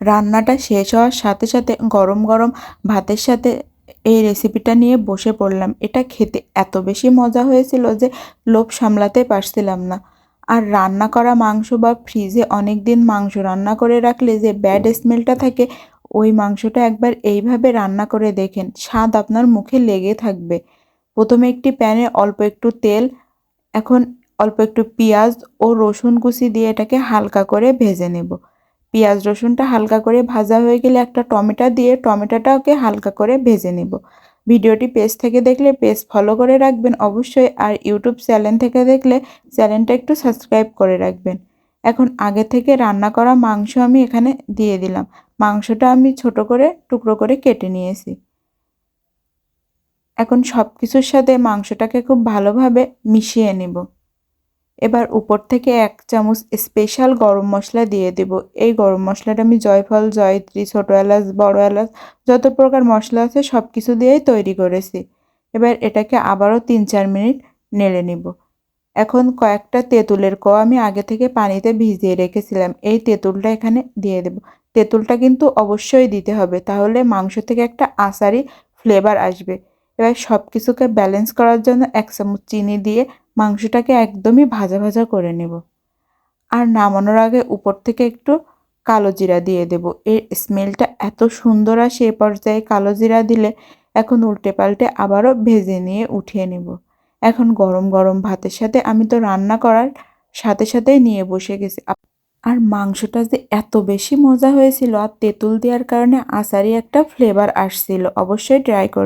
রান্নাটা শেষ হওয়ার সাথে সাথে গরম গরম ভাতের সাথে এই রেসিপিটা নিয়ে বসে পড়লাম। এটা খেতে এত বেশি মজা হয়েছিল যে লোভ সামলাতে পারছিলাম না। আর রান্না করা মাংস বা ফ্রিজে অনেক দিন মাংস রান্না করে রাখলে যে ব্যাড স্মেলটা থাকে, ওই মাংসটা একবার এইভাবে রান্না করে দেখেন, স্বাদ আপনার মুখে লেগে থাকবে। প্রথমে একটি প্যানে অল্প একটু তেল, এখন অল্প একটু পেঁয়াজ ও রসুন কুচি দিয়ে এটাকে হালকা করে ভেজে নেব। পেঁয়াজ রসুনটা হালকা করে ভাজা হয়ে গেলে একটা টমেটো দিয়ে টমেটোটাকে হালকা করে ভেজে নেব। ভিডিওটি পেজ থেকে দেখলে পেজ ফলো করে রাখবেন অবশ্যই আর ইউটিউব চ্যানেল থেকে দেখলে চ্যানেলটা একটু সাবস্ক্রাইব করে রাখবেন। এখন আগে থেকে রান্না করা মাংস আমি এখানে দিয়ে দিলাম। মাংসটা আমি ছোট করে, টুকরো করে কেটে নিয়েছি। এখন সব কিছুর সাথে মাংসটাকে খুব ভালোভাবে মিশিয়ে নেব। এবার উপর থেকে এক চামচ স্পেশাল গরম মশলা দিয়ে দেব। এই গরম মশলাটা আমি জয়ফল, জয়ত্রী, ছোটো এলাচ, বড় এলাচ, যত প্রকার মশলা আছে সব কিছু দিয়েই তৈরি করেছি। এবার এটাকে আবারও তিন চার মিনিট নেড়ে নিব। এখন কয়েকটা তেঁতুলের ক আমি আগে থেকে পানিতে ভিজিয়ে রেখেছিলাম। এই তেঁতুলটা এখানে দিয়ে দেব। তেঁতুলটা কিন্তু অবশ্যই দিতে হবে, তাহলে মাংস থেকে একটা আচারি ফ্লেভার আসবে। এবার সব কিছুকে ব্যালেন্স করার জন্য এক চামচ চিনি দিয়ে মাংসটাকে একদমই ভাজা ভাজা করে নেব। আর নামানোর আগে উপর থেকে একটু কালো জিরা দিয়ে দেব। এর স্মেলটা এত সুন্দর আসে এ পর্যায়ে কালো জিরা দিলে এখন উল্টে পাল্টে আবারও ভেজে নিয়ে উঠিয়ে নেব। এখন গরম গরম ভাতের সাথে আমি তো রান্না করার সাথে সাথেই নিয়ে বসে গেছি। আর মাংসটা যে এত বেশি মজা হয়েছিল আর তেঁতুল দেওয়ার কারণে আচারি একটা ফ্লেভার আসছিল, অবশ্যই ট্রাই কর।